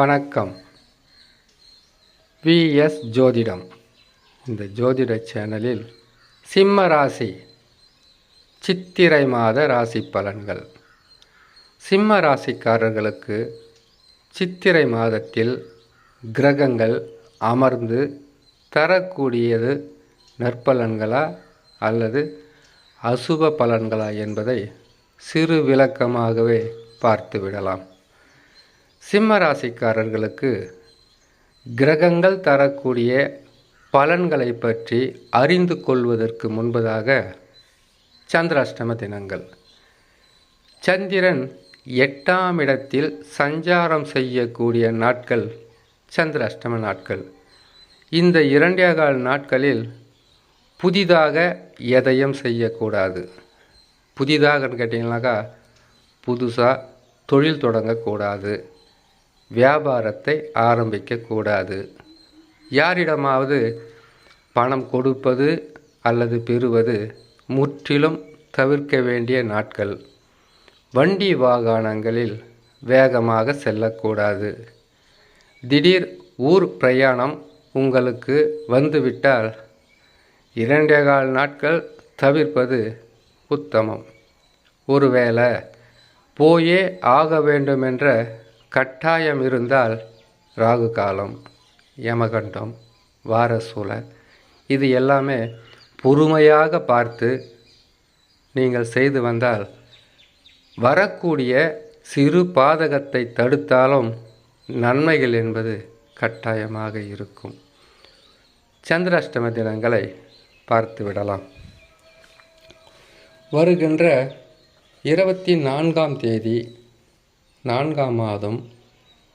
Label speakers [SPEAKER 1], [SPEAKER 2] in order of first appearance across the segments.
[SPEAKER 1] வணக்கம். விஎஸ் ஜோதிடம். இந்த ஜோதிட சேனலில் சிம்ம ராசி சித்திரை மாத ராசி பலன்கள். சிம்ம ராசிக்காரர்களுக்கு சித்திரை மாதத்தில் கிரகங்கள் அமர்ந்து தரக்கூடியது நற்பலன்களா அல்லது அசுப பலன்களா என்பதை சிறு விளக்கமாகவே பார்த்து விடலாம் சிம்ம ராசிக்காரர்களுக்கு கிரகங்கள் தரக்கூடிய பலன்களை பற்றி அறிந்து கொள்வதற்கு முன்பதாக சந்திராஷ்டம தினங்கள். சந்திரன் எட்டாம் இடத்தில் சஞ்சாரம் செய்யக்கூடிய நாட்கள் சந்திராஷ்டம நாட்கள். இந்த இரண்டே கால் நாட்களில் புதிதாக எதையும் செய்யக்கூடாது. புதிதாகன்னு கேட்டிங்கனாக்கா புதுசாக தொழில் தொடங்கக்கூடாது. வியாபாரத்தை ஆரம்பிக்கக்கூடாது. யாரிடமாவது பணம் கொடுப்பது அல்லது பெறுவது முற்றிலும் தவிர்க்க வேண்டிய நாட்கள். வண்டி வாகனங்களில் வேகமாக செல்லக்கூடாது. திடீர் ஊர் பிரயாணம் உங்களுக்கு வந்துவிட்டால் இரண்டே கால் நாட்கள் தவிர்ப்பது உத்தமம். ஒருவேளை போயே ஆக வேண்டுமென்ற கட்டாயம் இருந்தால் ராகு காலம் யமகண்டம் வாரசூல இது எல்லாமே பொறுமையாக பார்த்து நீங்கள் செய்து வந்தால் வரக்கூடிய சிறு பாதகத்தை தடுத்தாலும் நன்மைகள் என்பது கட்டாயமாக இருக்கும். சந்திராஷ்டம தினங்களை பார்த்து விடலாம். வருகின்ற இருபத்தி நான்காம் தேதி நான்காம் மாதம்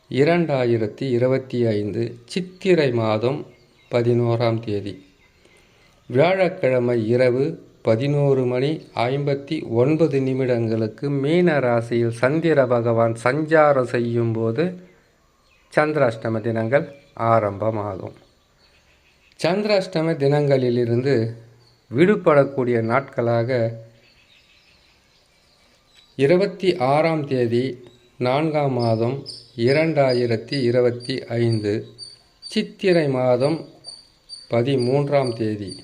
[SPEAKER 1] இரண்டாயிரத்தி இருபத்தி ஐந்து சித்திரை மாதம் பதினோராம் தேதி. வியாழக்கிழமை இரவு பதினோரு மணி ஐம்பத்தி ஒன்பது நிமிடங்களுக்கு மீன ராசியில் சந்திர பகவான் சஞ்சாரம் செய்யும் போது சந்திராஷ்டம தினங்கள் ஆரம்பமாகும். சந்திராஷ்டம தினங்களிலிருந்து விடுபடக்கூடிய நாட்களாக இருபத்தி ஆறாம் தேதி நான்காம் மாதம் இரண்டாயிரத்தி இருபத்தி ஐந்து சித்திரை மாதம் பதிமூன்றாம் தேதி.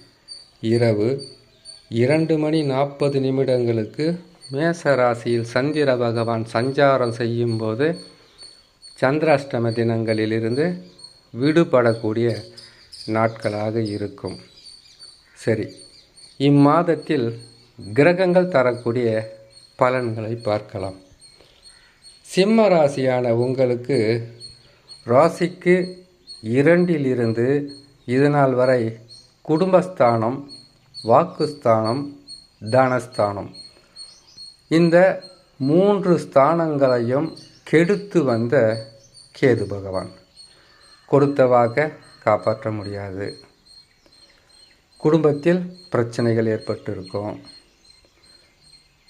[SPEAKER 1] இரவு இரண்டு மணி நாற்பது நிமிடங்களுக்கு மேச ராசியில் சந்திர பகவான் சஞ்சாரம் செய்யும்போது சந்திராஷ்டம தினங்களிலிருந்து விடுபடக்கூடிய நாட்களாக இருக்கும். சரி இம்மாதத்தில் கிரகங்கள் தரக்கூடிய பலன்களை பார்க்கலாம். சிம்ம ராசியான உங்களுக்கு ராசிக்கு இரண்டிலிருந்து இதுநாள் வரை குடும்பஸ்தானம் வாக்குஸ்தானம் தனஸ்தானம். இந்த மூன்று ஸ்தானங்களையும் கெடுத்து வந்த கேது பகவான். கொடுத்தவாக காப்பாற்ற முடியாது. குடும்பத்தில் பிரச்சனைகள் ஏற்பட்டிருக்கும்.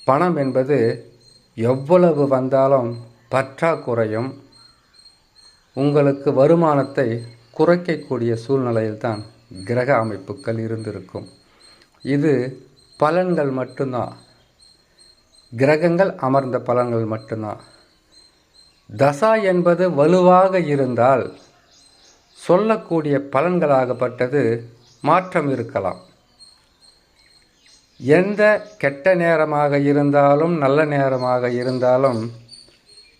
[SPEAKER 1] பணம் என்பது எவ்வளவு வந்தாலும் பற்றாக்குறையும் உங்களுக்கு வருமானத்தை குறைக்கக்கூடிய சூழ்நிலையில்தான் கிரக அமைப்புகள் இருந்திருக்கும். இது பலன்கள் மட்டும்தான். கிரகங்கள் அமர்ந்த பலன்கள் மட்டும்தான். தசா என்பது வலுவாக இருந்தால் சொல்லக்கூடிய பலன்களாகப்பட்டது மாற்றம் இருக்கலாம். எந்த கெட்ட நேரமாக இருந்தாலும் நல்ல நேரமாக இருந்தாலும்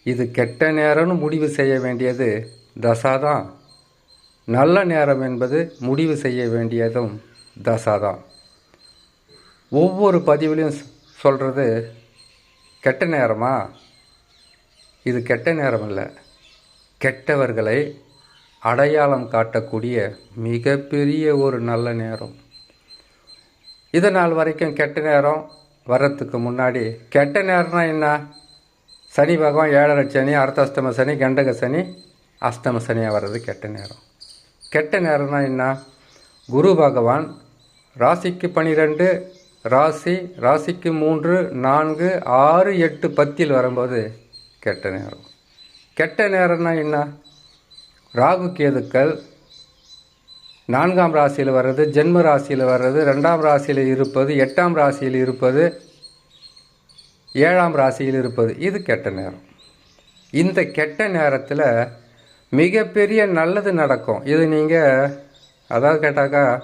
[SPEAKER 1] இது கெட்ட நேரம்னு முடிவு செய்ய வேண்டியது தசா தான் நல்ல நேரம் என்பது முடிவு செய்ய வேண்டியதும் தசா தான் ஒவ்வொரு பதிவுலையும் சொல்கிறது கெட்ட நேரமா? இது கெட்ட நேரம் இல்லை கெட்டவர்களை அடையாளம் காட்டக்கூடிய மிகப்பெரிய ஒரு நல்ல நேரம். இது நாள் வரைக்கும் கெட்ட நேரம் வர்றதுக்கு முன்னாடி கெட்ட நேரம்னா என்ன? சனி பகவான் ஏழரை சனி அர்த்தாஷ்டம சனி கண்டக சனி அஷ்டம சனியாக வர்றது கெட்ட நேரம். கெட்ட நேரம்னா என்ன? குரு பகவான் ராசிக்கு பனிரெண்டு ராசி ராசிக்கு மூன்று நான்கு ஆறு எட்டு பத்தில் வரும்போது கெட்ட நேரம். கெட்ட நேரம்னா என்ன? ராகு கேதுக்கள் நான்காம் ராசியில் வர்றது ஜென்ம ராசியில் வர்றது ரெண்டாம் ராசியில் இருப்பது எட்டாம் ராசியில் இருப்பது ஏழாம் ராசியில் இருப்பது இது கெட்ட நேரம். இந்த கெட்ட நேரத்தில் மிகப்பெரிய நல்லது நடக்கும். இது நீங்கள் அதாவது கேட்டாக்கா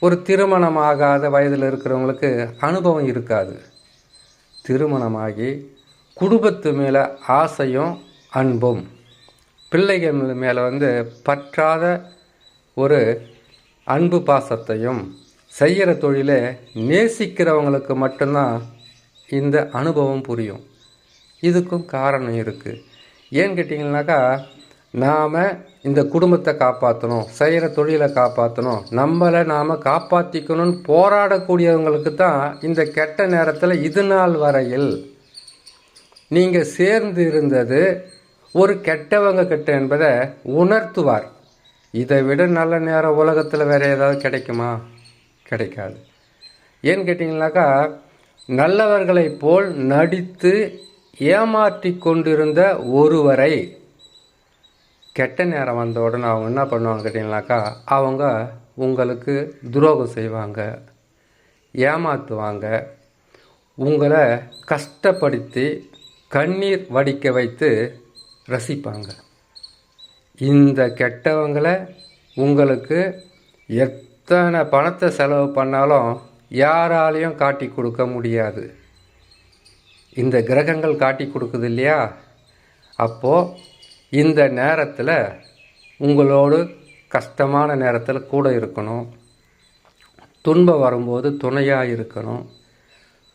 [SPEAKER 1] ஒரு திருமணம் ஆகாத வயதில் இருக்கிறவங்களுக்கு அனுபவம் இருக்காது. திருமணமாகி குடும்பத்து மேலே ஆசையும் அன்பும். பிள்ளைகள் மேலே வந்து பற்றாத ஒரு அன்பு பாசத்தையும் செய்கிற தொழிலை நேசிக்கிறவங்களுக்கு மட்டும்தான் இந்த அனுபவம் புரியும். இதுக்கும் காரணம் இருக்குது ஏன்னு கேட்டிங்கனாக்கா நாம் இந்த குடும்பத்தை காப்பாற்றணும் செய்கிற தொழிலை காப்பாற்றணும் நம்மளை நாம் காப்பாற்றிக்கணும்னு போராடக்கூடியவங்களுக்கு தான் இந்த கெட்ட நேரத்தில் இது நாள் வரையில் நீங்கள் சேர்ந்து இருந்தது ஒரு கெட்டவங்க கிட்ட என்பதை உணர்த்துவார். இதை விட நல்ல நேரம் உலகத்தில் வேறு ஏதாவது கிடைக்குமா? கிடைக்காது. ஏன்னு கேட்டிங்கனாக்கா நல்லவர்களைப் போல் நடித்து ஏமாற்றி கொண்டிருந்த ஒருவரை கெட்ட நேரம் வந்த உடனே அவங்க என்ன பண்ணுவாங்க கேட்டிங்கனாக்கா அவங்க உங்களுக்கு துரோகம் செய்வாங்க ஏமாற்றுவாங்க உங்களை கஷ்டப்படுத்தி கண்ணீர் வடிக்க வைத்து ரசிப்பாங்க. இந்த கெட்டவங்களை உங்களுக்கு எத்தனை பணத்தை செலவு பண்ணாலும் யாராலையும் காட்டி கொடுக்க முடியாது. இந்த கிரகங்கள் காட்டி கொடுக்குது இல்லையா? அப்போது இந்த நேரத்தில் உங்களோடு கஷ்டமான நேரத்தில் கூட இருக்கணும். துன்பம் வரும்போது துணையாக இருக்கணும்.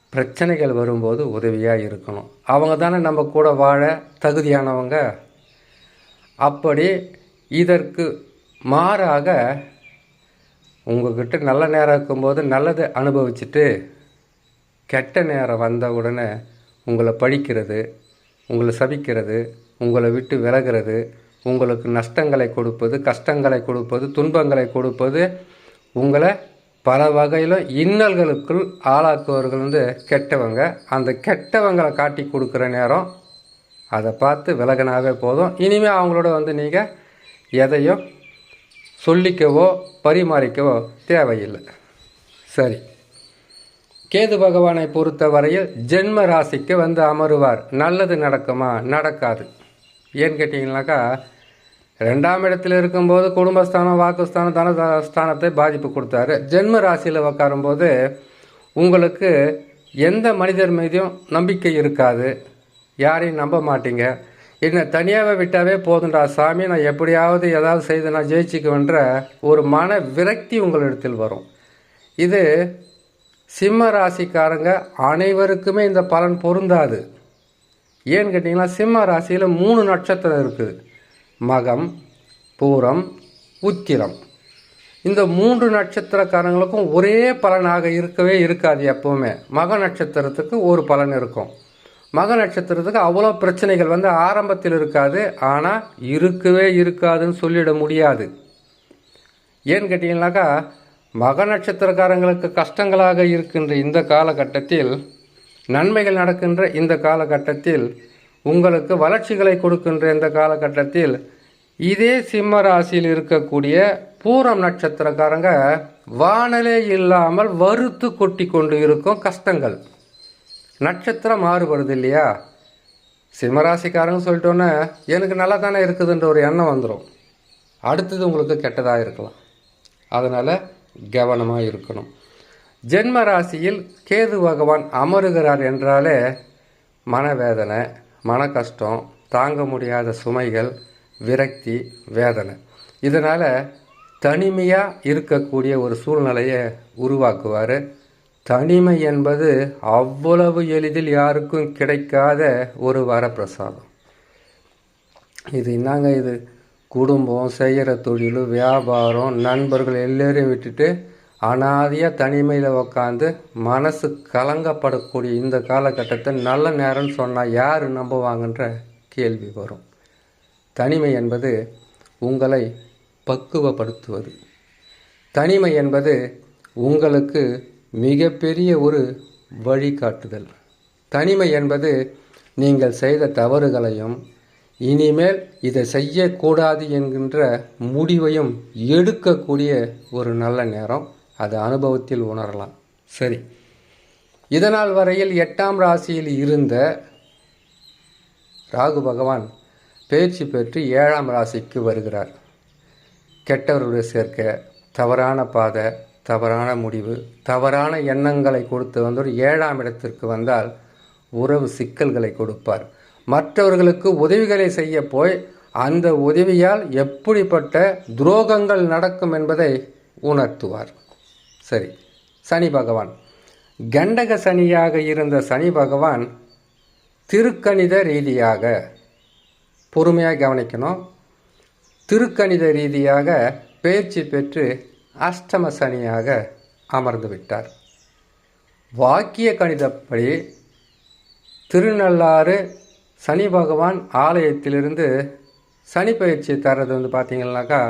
[SPEAKER 1] பிரச்சனைகள் வரும்போது உதவியாக இருக்கணும். அவங்க தானே நம்ம கூட வாழ தகுதியானவங்க. அப்படி இதற்கு மாறாக உங்கள்கிட்ட நல்ல நேரம் இருக்கும்போது நல்லதை அனுபவிச்சுட்டு கெட்ட நேரம் வந்த உடனே உங்களை பழிக்கிறது உங்களை சபிக்கிறது உங்களை விட்டு விலகிறது உங்களுக்கு நஷ்டங்களை கொடுப்பது கஷ்டங்களை கொடுப்பது துன்பங்களை கொடுப்பது உங்களை பல வகையிலும் இன்னல்களுக்குள் ஆளாக்குவர்கள் வந்து கெட்டவங்க. அந்த கெட்டவங்களை காட்டி கொடுக்குற நேரம் அதை பார்த்து விலகினாவே போதும். இனிமேல் அவங்களோட வந்து நீங்கள் எதையும் சொல்லிக்கவோ பரிமாறிக்கவோ தேவையில்லை. சரி. கேது பகவானை பொறுத்த வரையில் ஜென்ம ராசிக்கு வந்து அமருவார். நல்லது நடக்குமா? நடக்காது. ஏன்னு கேட்டிங்கனாக்கா ரெண்டாம் இடத்துல இருக்கும்போது குடும்பஸ்தானம் வாக்குஸ்தானம் தன ஸ்தானத்தை பாதிப்பு கொடுத்தாரு. ஜென்ம ராசியில் உக்காரும்போது உங்களுக்கு எந்த மனிதர் மீதும் நம்பிக்கை இருக்காது. யாரையும் நம்ப மாட்டீங்க. என்னை தனியாகவே விட்டாவே போதும்டா சாமி. நான் எப்படியாவது ஏதாவது செய்து நான் ஜெயிச்சுக்குவேன்ற ஒரு மன விரக்தி உங்களிடத்தில் வரும். இது சிம்ம ராசிக்காரங்க அனைவருக்குமே இந்த பலன் பொருந்தாது. ஏன்னு கேட்டிங்கன்னா சிம்ம ராசியில் மூணு நட்சத்திரம் இருக்குது. மகம் பூரம் உத்திரம். இந்த மூன்று நட்சத்திரக்காரங்களுக்கும் ஒரே பலனாக இருக்கவே இருக்காது எப்போவுமே. மக நட்சத்திரத்துக்கு ஒரு பலன் இருக்கும். மக நட்சத்திரத்துக்கு அவ்வளோ பிரச்சனைகள் வந்து ஆரம்பத்தில் இருக்காது ஆனால் இருக்கவே இருக்காதுன்னு சொல்லிட முடியாது. ஏன்னு கேட்டிங்கனாக்கா மக நட்சத்திரக்காரங்களுக்கு கஷ்டங்களாக இருக்கின்ற இந்த காலகட்டத்தில் நன்மைகள் நடக்கின்ற இந்த காலகட்டத்தில் உங்களுக்கு வளர்ச்சிகளை கொடுக்கின்ற இந்த காலகட்டத்தில் இதே சிம்ம ராசியில் இருக்கக்கூடிய பூரம் நட்சத்திரக்காரங்க வானலே இல்லாமல் வறுத்து கொட்டி கொண்டு இருக்கும் கஷ்டங்கள். நட்சத்திரம் மாறுபடுது இல்லையா சிம்மராசிக்காரங்க சொல்லிட்டோன்னே எனக்கு நல்லா தானே இருக்குதுன்ற ஒரு எண்ணம் வந்துடும் அடுத்தது உங்களுக்கு கெட்டதாக இருக்கலாம். அதனால் கவனமாக இருக்கணும். ஜென்ம ராசியில் கேது பகவான் அமருகிறார் என்றாலே மனவேதனை மன கஷ்டம் தாங்க முடியாத சுமைகள் விரக்தி வேதனை. இதனால் தனிமையாக இருக்கக்கூடிய ஒரு சூழ்நிலையை உருவாக்குவார். தனிமை என்பது அவ்வளவு எளிதில் யாருக்கும் கிடைக்காத ஒரு வரப்பிரசாதம். இது என்னங்க இது? குடும்பம் செய்கிற தொழில் வியாபாரம் நண்பர்கள் எல்லோரையும் விட்டுட்டு அனாதியாக தனிமையில் உக்காந்து மனசு கலங்கப்படக்கூடிய இந்த காலகட்டத்தை நல்ல நேரம்னு சொன்னால் யார் நம்புவாங்கன்ற கேள்வி வரும். தனிமை என்பது உங்களை பக்குவப்படுத்துவது. தனிமை என்பது உங்களுக்கு மிகப்பெரிய ஒரு வழிகாட்டுதல். தனிமை என்பது நீங்கள் செய்த தவறுகளையும் இனிமேல் இதை செய்யக்கூடாது என்கின்ற முடிவையும் எடுக்கக்கூடிய ஒரு நல்ல நேரம். அது அனுபவத்தில் உணரலாம். சரி. இதனால் வரையில் எட்டாம் ராசியில் இருந்த ராகு பகவான் பேச்சு பெற்று ஏழாம் ராசிக்கு வருகிறார். கெட்டவருடைய சேர்க்கை தவறான பாதை தவறான முடிவு. தவறான எண்ணங்களை கொடுத்து வந்து ஒரு ஏழாம் இடத்திற்கு வந்தால் உறவு சிக்கல்களை கொடுப்பார். மற்றவர்களுக்கு உதவிகளை செய்ய போய் அந்த உதவியால் எப்படிப்பட்ட துரோகங்கள் நடக்கும் என்பதை உணர்த்துவார். சரி சனி பகவான். கண்டக சனியாக இருந்த சனி பகவான் திருக்கணித ரீதியாக பொறுமையாக கவனிக்கணும். திருக்கணித ரீதியாக பயிற்சி பெற்று அஷ்டம சனியாக அமர்ந்து விட்டார் வாக்கிய கணிதப்படி திருநள்ளாறு சனி பகவான் ஆலயத்திலிருந்து சனி பயிற்சி தர்றது வந்து பார்த்தீங்கன்னாக்கா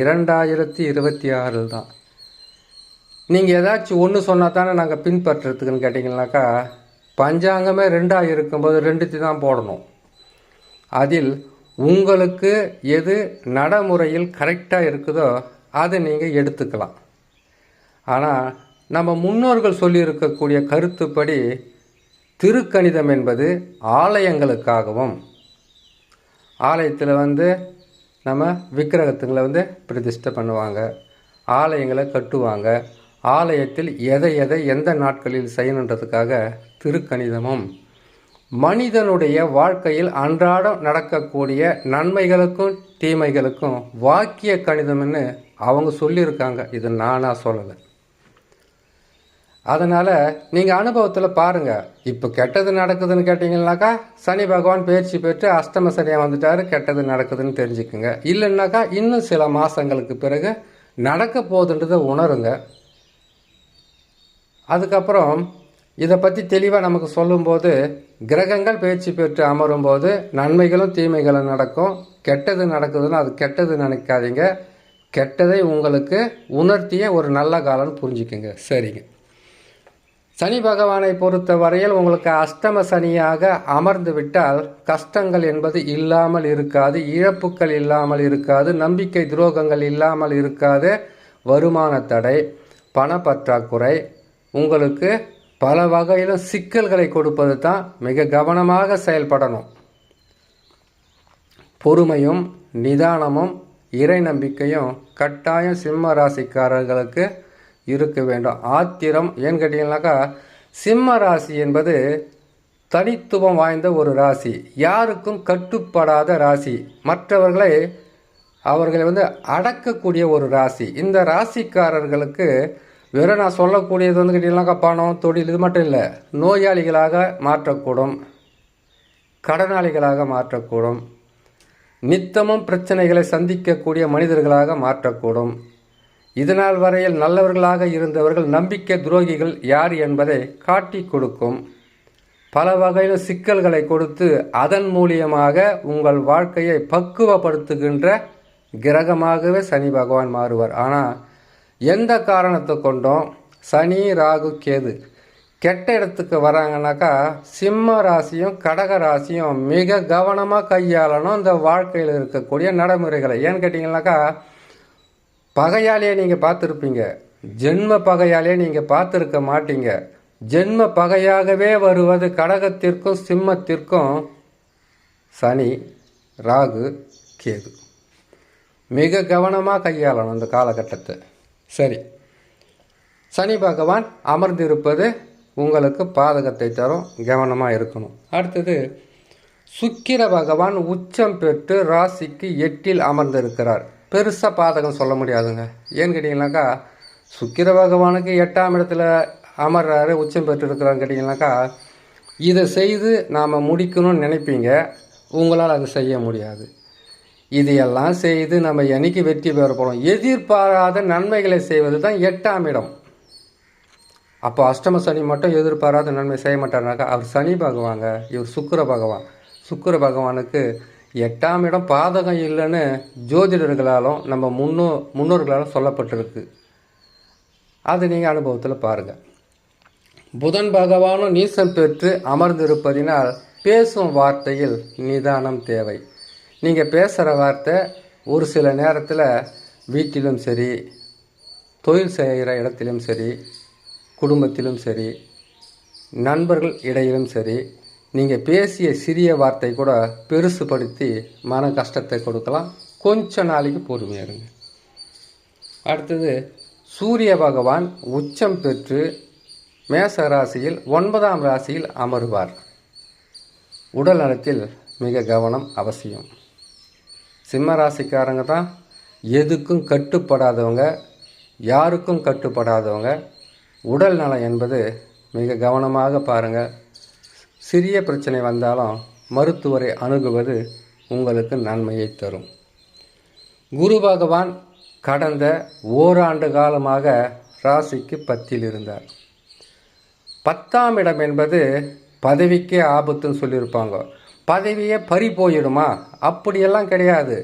[SPEAKER 1] இரண்டாயிரத்தி இருபத்தி ஆறில் தான். நீங்கள் ஏதாச்சும் ஒன்று சொன்னால் தானே நாங்கள் பின்பற்றுறதுக்குன்னு கேட்டிங்கனாக்கா பஞ்சாங்கமே ரெண்டாக இருக்கும்போது ரெண்டுத்தி தான் போடணும். அதில் உங்களுக்கு எது நடைமுறையில் கரெக்டாக இருக்குதோ அதை நீங்கள் எடுத்துக்கலாம். ஆனால் நம்ம முன்னோர்கள் சொல்லியிருக்கக்கூடிய கருத்துப்படி திருக்கணிதம் என்பது ஆலயங்களுக்காகவும் ஆலயத்தில் வந்து நம்ம விக்கிரகத்துங்களை வந்து பிரதிஷ்டை பண்ணுவாங்க ஆலயங்களை கட்டுவாங்க ஆலயத்தில் எதை எதை எந்த நாட்களில் செய்யணுன்றதுக்காக திருக்கணிதமும் மனிதனுடைய வாழ்க்கையில் அன்றாடம் நடக்கக்கூடிய நன்மைகளுக்கும் தீமைகளுக்கும் வாக்கிய கணிதம்னு அவங்க சொல்லியிருக்காங்க. இது நானாக சொல்லலை. அதனால் நீங்கள் அனுபவத்தில் பாருங்கள் இப்போ கெட்டது நடக்குதுன்னு கேட்டிங்கனாக்கா சனி பகவான் பயிற்சி பெற்று அஷ்டம சனியாக வந்துட்டார் கெட்டது நடக்குதுன்னு தெரிஞ்சுக்குங்க. இல்லைன்னாக்கா இன்னும் சில மாதங்களுக்கு பிறகு நடக்க போகுதுன்றதை உணருங்க. அதுக்கப்புறம் இதை பற்றி தெளிவாக நமக்கு சொல்லும்போது கிரகங்கள் பயிற்சி பெற்று அமரும் போது நன்மைகளும் தீமைகளும் நடக்கும். கெட்டது நடக்குதுன்னா அது கெட்டது நினைக்காதீங்க. கெட்டதை உங்களுக்கு உணர்த்திய ஒரு நல்ல காலம்னு புரிஞ்சுக்குங்க. சரிங்க. சனி பகவானை பொறுத்த வரையில் உங்களுக்கு அஷ்டம சனியாக அமர்ந்து விட்டால் கஷ்டங்கள் என்பது இல்லாமல் இருக்காது இழப்புக்கள் இல்லாமல் இருக்காது நம்பிக்கை துரோகங்கள் இல்லாமல் இருக்காது. வருமான தடை பணப்பற்றாக்குறை உங்களுக்கு பல வகையிலும் சிக்கல்களை கொடுப்பது தான் மிக கவனமாக செயல்படணும். பொறுமையும் நிதானமும் இறை நம்பிக்கையும் கட்டாயம் சிம்ம ராசிக்காரர்களுக்கு இருக்க வேண்டும். ஆத்திரம் ஏன்னு கேட்டிங்கனாக்கா சிம்ம ராசி என்பது தனித்துவம் வாய்ந்த ஒரு ராசி. யாருக்கும் கட்டுப்படாத ராசி. மற்றவர்களை அவர்களை வந்து அடக்கக்கூடிய ஒரு ராசி. இந்த ராசிக்காரர்களுக்கு வெறும் நான் சொல்லக்கூடியது வந்து கேட்டிங்கனாக்கா பணம் தொழில் இது மட்டும் இல்லை. நோயாளிகளாக மாற்றக்கூடும். கடனாளிகளாக மாற்றக்கூடும். நித்தமும் பிரச்சனைகளை சந்திக்கக்கூடிய மனிதர்களாக மாற்றக்கூடும். இதனால் வரையில் நல்லவர்களாக இருந்தவர்கள் நம்பிக்கை துரோகிகள் யார் என்பதை காட்டி கொடுக்கும். பல வகையில் சிக்கல்களை கொடுத்து அதன் மூலியமாக உங்கள் வாழ்க்கையை பக்குவப்படுத்துகின்ற கிரகமாகவே சனி பகவான் மாறுவார். ஆனால் எந்த காரணத்தை கொண்டும்? சனி ராகு கேது. கெட்ட இடத்துக்கு வராங்கனாக்கா சிம்ம ராசியும் கடக ராசியும் மிக கவனமாக கையாளணும் இந்த வாழ்க்கையில் இருக்கக்கூடிய நடைமுறைகளை. ஏன்னு கேட்டிங்கனாக்கா பகையாலேயே நீங்கள் பார்த்துருப்பீங்க. ஜென்ம பகையாலே நீங்கள் பார்த்துருக்க மாட்டீங்க. ஜென்ம பகையாகவே வருவது கடகத்திற்கும் சிம்மத்திற்கும் சனி ராகு கேது. மிக கவனமாக கையாளணும் இந்த காலகட்டத்தை. சரி. சனி பகவான் அமர்ந்திருப்பது உங்களுக்கு பாதகத்தை தரும் கவனமாக இருக்கணும். அடுத்தது சுக்கிர பகவான் உச்சம் பெற்று ராசிக்கு எட்டில் அமர்ந்திருக்கிறார். பெருசாக பாதகம் சொல்ல முடியாதுங்க. ஏன்னு கேட்டிங்கனாக்கா சுக்கிர பகவானுக்கு எட்டாம் இடத்துல அமர்றாரு உச்சம் பெற்றுருக்கிறான்னு கேட்டிங்கனாக்கா இதை செய்து நாம் முடிக்கணும்னு நினைப்பீங்க. உங்களால் அதை செய்ய முடியாது. இதையெல்லாம் செய்து நம்ம என்னைக்கு வெற்றி பெற போகிறோம் எதிர்பாராத நன்மைகளை செய்வது தான் எட்டாம் இடம். அப்போ அஷ்டம சனி மட்டும் எதிர்பாராத நன்மை செய்ய மாட்டார்னாக்கா அவர் சனி பகவாங்க இவர் சுக்கிர பகவான். சுக்கர பகவானுக்கு எட்டாம் இடம் பாதகம் இல்லைன்னு ஜோதிடர்களாலும் நம்ம முன்னோ முன்னோர்களாலும் சொல்லப்பட்டிருக்கு. அது நீங்கள் அனுபவத்தில் பாருங்கள் புதன் பகவானும் நீசம் பெற்று அமர்ந்திருப்பதினால் பேசும் வார்த்தையில் நிதானம் தேவை. நீங்கள் பேசுகிற வார்த்தை ஒரு சில நேரத்தில் வீட்டிலும் சரி தொழில் செய்கிற இடத்திலும் சரி குடும்பத்திலும் சரி நண்பர்கள் இடையிலும் சரி நீங்கள் பேசிய சிறிய வார்த்தை கூட பெருசுபடுத்தி மன கஷ்டத்தை கொடுக்கலாம். கொஞ்ச நாளைக்கு பொறுமையாக இருங்க. அடுத்தது சூரிய பகவான் உச்சம் பெற்று மேச ராசியில் ஒன்பதாம் ராசியில் அமருவார். உடல் நலத்தில் மிக கவனம் அவசியம். சிம்ம ராசிக்காரங்க தான் எதுக்கும் கட்டுப்படாதவங்க யாருக்கும் கட்டுப்படாதவங்க. உடல் நலம் என்பது மிக கவனமாக பாருங்கள் சிறிய பிரச்சனை வந்தாலும் மருத்துவரை அணுகுவது உங்களுக்கு நன்மையை தரும். குரு பகவான் கடந்த ஓராண்டு காலமாக ராசிக்கு பத்தில் இருந்தார். பத்தாம் இடம் என்பது பதவிக்கே ஆபத்துன்னு சொல்லியிருப்பாங்க. பதவியே பறி போயிடுமா? அப்படியெல்லாம் கிடையாது.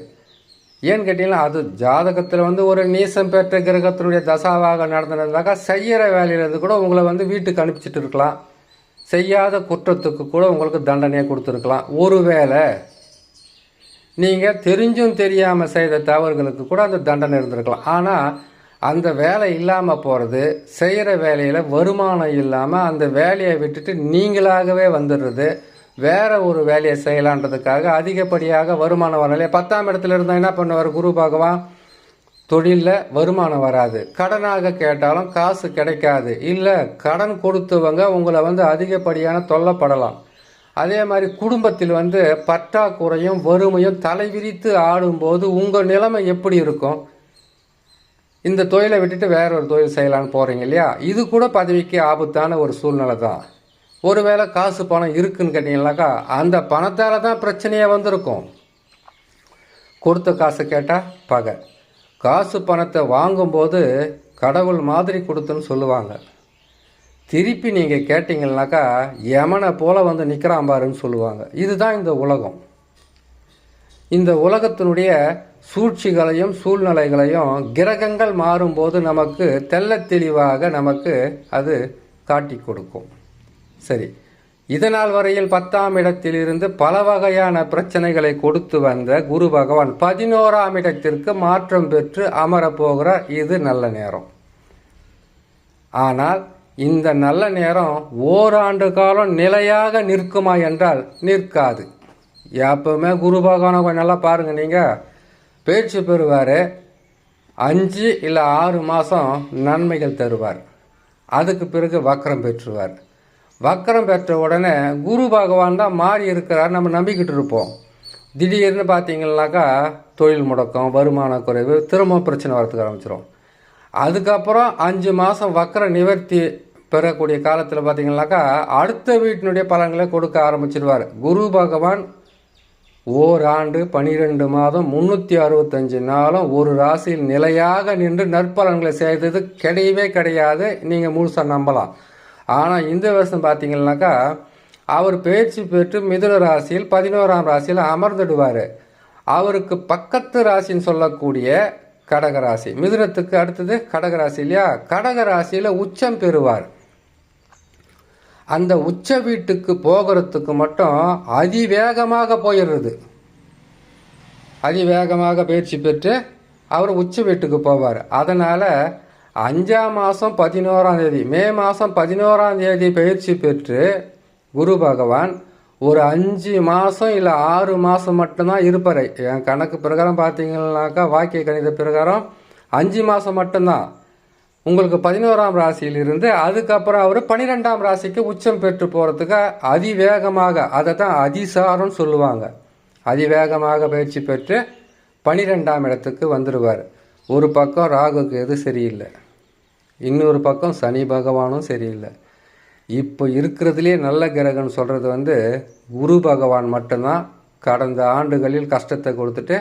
[SPEAKER 1] ஏன்னு கேட்டிங்கன்னா அது ஜாதகத்தில் வந்து ஒரு நீசம் பெற்ற கிரகத்தினுடைய தசாவாக நடந்திருந்தாக்கா செய்கிற வேலையிலேருந்து கூட உங்களை வந்து வீட்டுக்கு அனுப்பிச்சிட்டு இருக்கலாம். செய்யாத குற்றத்துக்கு கூட உங்களுக்கு தண்டனையை கொடுத்துருக்கலாம். ஒருவேளை நீங்கள் தெரிஞ்சும் தெரியாமல் செய்த தவறுகளுக்கு கூட அந்த தண்டனை இருந்திருக்கலாம். ஆனால் அந்த வேலை இல்லாமல் போகிறது செய்கிற வேலையில் வருமானம் இல்லாமல் அந்த வேலையை விட்டுட்டு நீங்களாகவே வந்துடுறது வேற ஒரு வேலையை செய்யலான்றதுக்காக அதிகப்படியாக வருமானம் வரலையே பத்தாம் இடத்துல இருந்தால் என்ன பண்ணுவார்? குரு பகவான் தொழிலில் வருமானம் வராது. கடனாக கேட்டாலும் காசு கிடைக்காது. இல்லை கடன் கொடுத்தவங்க உங்களை வந்து அதிகப்படியான தொல்லப்படலாம். அதே மாதிரி குடும்பத்தில் வந்து பற்றாக்குறையும் வறுமையும் தலைவிரித்து ஆடும்போது உங்கள் நிலைமை எப்படி இருக்கும்? இந்த தொழிலை விட்டுட்டு வேற ஒரு தொழில் செய்யலான்னு போகிறீங்க இல்லையா? இது கூட பதவிக்கு ஆபத்தான ஒரு சூழ்நிலை தான் ஒருவேளை காசு பணம் இருக்குன்னு கேட்டிங்கனாக்கா அந்த பணத்தால் தான் பிரச்சனையே வந்திருக்கும். கொடுத்த காசு கேட்டால் பகை. காசு பணத்தை வாங்கும்போது கடவுள் மாதிரி கொடுத்துன்னு சொல்லுவாங்க. திருப்பி நீங்கள் கேட்டிங்கனாக்கா யமனை போல் வந்து நிற்கிறான் பாருன்னு சொல்லுவாங்க. இதுதான் இந்த உலகம். இந்த உலகத்தினுடைய சூழ்ச்சிகளையும் சூழ்நிலைகளையும் கிரகங்கள் மாறும்போது நமக்கு தெள்ள தெளிவாக நமக்கு அது காட்டி கொடுக்கும். சரி. இதனால் வரையில் பத்தாம் இடத்திலிருந்து பல வகையான பிரச்சனைகளை கொடுத்து வந்த குரு பகவான் பதினோராம் இடத்திற்கு மாற்றம் பெற்று அமரப்போகிறார் இது நல்ல நேரம். ஆனால் இந்த நல்ல நேரம் ஓராண்டு காலம் நிலையாக நிற்குமா என்றால் நிற்காது. எப்பவுமே குரு பகவானை கொஞ்சம் நல்லா பாருங்கள் நீங்கள் பேச்சு பெறுவார். அஞ்சு இல்லை ஆறு மாதம் நன்மைகள் தருவார். அதுக்கு பிறகு வக்கரம் பெற்றுவார். வக்கரம் பெற்ற உடனே குரு பகவான் தான் மாறி இருக்கிறார் நம்ம நம்பிக்கிட்டு இருப்போம். திடீர்னு பார்த்தீங்கன்னாக்கா தொழில் முடக்கம் வருமான குறைவு திரும்ப பிரச்சனை வரத்துக்கு ஆரம்பிச்சிடும் அதுக்கப்புறம் அஞ்சு மாதம் வக்கர நிவர்த்தி பெறக்கூடிய காலத்தில் பார்த்தீங்கன்னாக்கா அடுத்த வீட்டினுடைய பலன்களை கொடுக்க ஆரம்பிச்சிடுவார் குரு பகவான் ஓராண்டு பனிரெண்டு மாதம் முந்நூற்றி அறுபத்தஞ்சு நாளும் ஒரு ராசியில் நிலையாக நின்று நற்பலன்களை செய்தது கிடையவே கிடையாது. நீங்கள் முழுசாக நம்பலாம். ஆனால் இந்த வருஷம் பார்த்தீங்கன்னாக்கா அவர் பயிற்சி பெற்று மிதுன ராசியில் பதினோராம் ராசியில் அமர்ந்துடுவார். அவருக்கு பக்கத்து ராசின்னு சொல்லக்கூடிய கடகராசி மிதுனத்துக்கு அடுத்தது கடகராசி இல்லையா? கடகராசியில் உச்சம் பெறுவார். அந்த உச்ச வீட்டுக்கு போகிறதுக்கு மட்டும் அதிவேகமாக போயிடுறது. அதிவேகமாக பயிற்சி பெற்று அவர் உச்ச வீட்டுக்கு போவார். அதனால் அஞ்சாம் மாதம் பதினோராம் தேதி மே மாதம் பதினோராம் தேதி பயிற்சி பெற்று குரு பகவான் ஒரு அஞ்சு மாதம் இல்லை ஆறு மாதம் மட்டும்தான் இருப்பார். என் கணக்கு பிரகாரம் பார்த்தீங்கன்னாக்கா வாக்கிய கணித பிரகாரம் அஞ்சு மாதம் மட்டும்தான். உங்களுக்கு பதினோராம் ராசியிலிருந்து அதுக்கப்புறம் அவர் பன்னிரெண்டாம் ராசிக்கு உச்சம் பெற்று போகிறதுக்கு அதிவேகமாக அதை தான் அதிசாரம்னு சொல்லுவாங்க. அதிவேகமாக பயிற்சி பெற்று பனிரெண்டாம் இடத்துக்கு வந்துடுவார் ஒரு பக்கம் ராகுக்கு எது சரியில்லை. இன்னொரு பக்கம் சனி பகவானும் சரியில்லை. இப்போ இருக்கிறதுலே நல்ல கிரகம்னு சொல்கிறது வந்து குரு பகவான் மட்டும்தான் கடந்த ஆண்டுகளில் கஷ்டத்தை கொடுத்துட்டு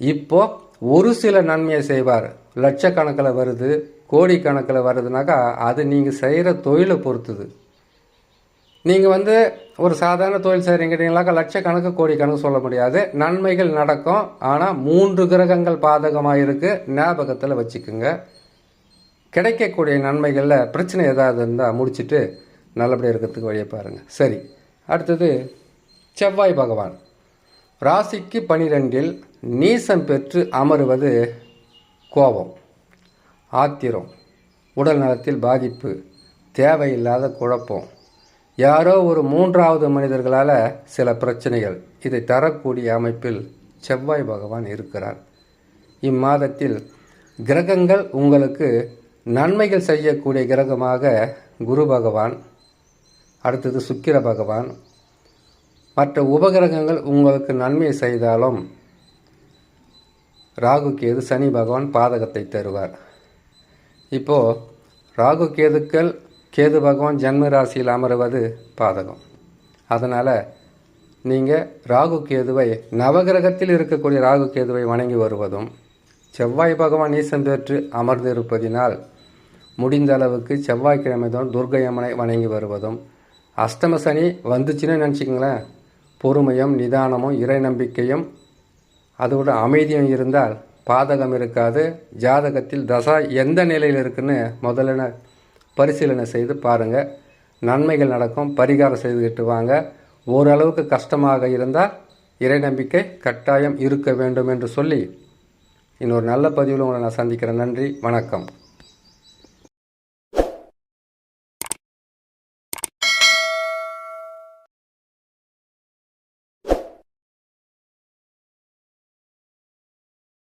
[SPEAKER 1] இப்போது ஒரு சில நன்மையை செய்வார். லட்சக்கணக்கில் வருது கோடிக்கணக்கில் வருதுனாக்கா அது நீங்கள் செய்கிற தொழிலை பொறுத்துது. நீங்கள் வந்து ஒரு சாதாரண தொழில் செய்கிறீங்கன்னாக்கா லட்சக்கணக்கு கோடிக்கணக்கு சொல்ல முடியாது. நன்மைகள் நடக்கும் ஆனால் மூன்று கிரகங்கள் பாதகமாக இருக்குது ஞாபகத்தில் வச்சுக்குங்க. கிடைக்கக்கூடிய நன்மைகளில் பிரச்சனை ஏதாவது இருந்தால் முடிச்சுட்டு நல்லபடியாக இருக்கிறதுக்கு வழியை பாருங்கள் சரி. அடுத்தது செவ்வாய் பகவான். ராசிக்கு பனிரெண்டில் நீசம் பெற்று அமருவது கோபம் ஆத்திரம் உடல் நலத்தில் பாதிப்பு தேவையில்லாத குழப்பம். யாரோ ஒரு மூன்றாவது மனிதர்களால் சில பிரச்சனைகள். இதை தரக்கூடிய அமைப்பில் செவ்வாய் பகவான் இருக்கிறார். இம்மாதத்தில் கிரகங்கள் உங்களுக்கு நன்மைகள் செய்யக்கூடிய கிரகமாக குரு பகவான் அடுத்தது சுக்கிர பகவான். மற்ற உபகிரகங்கள் உங்களுக்கு நன்மை செய்தாலும் ராகு கேது சனி பகவான் பாதகத்தை தருவார். இப்போது ராகு கேதுக்கள் கேது பகவான் ஜன்ம ராசியில் அமருவது பாதகம். அதனால் நீங்கள் ராகு கேதுவை நவகிரகத்தில் இருக்கக்கூடிய ராகு கேதுவை வணங்கி வருவதும் செவ்வாய் பகவான் ஈசன் பெற்று அமர்ந்திருப்பதினால் முடிந்த அளவுக்கு செவ்வாய்க்கிழமை தான் துர்க்கை அம்மனை வணங்கி வருவதும். அஷ்டம சனி வந்துச்சுன்னு நினச்சிக்கங்களேன். பொறுமையும் நிதானமும் இறை நம்பிக்கையும் அதோட அமைதியும் இருந்தால் பாதகம் இருக்காது. ஜாதகத்தில் தசா எந்த நிலையில் இருக்குன்னு முதல்ல பரிசீலனை செய்து பாருங்கள் நன்மைகள் நடக்கும் பரிகாரம் செய்துக்கிட்டு வாங்க. ஓரளவுக்கு கஷ்டமாக இருந்தால் இறை நம்பிக்கை கட்டாயம் இருக்க வேண்டும் என்று சொல்லி இன்னொரு நல்ல பதிவில் உங்களை நான் சந்திக்கிறேன். நன்றி வணக்கம்.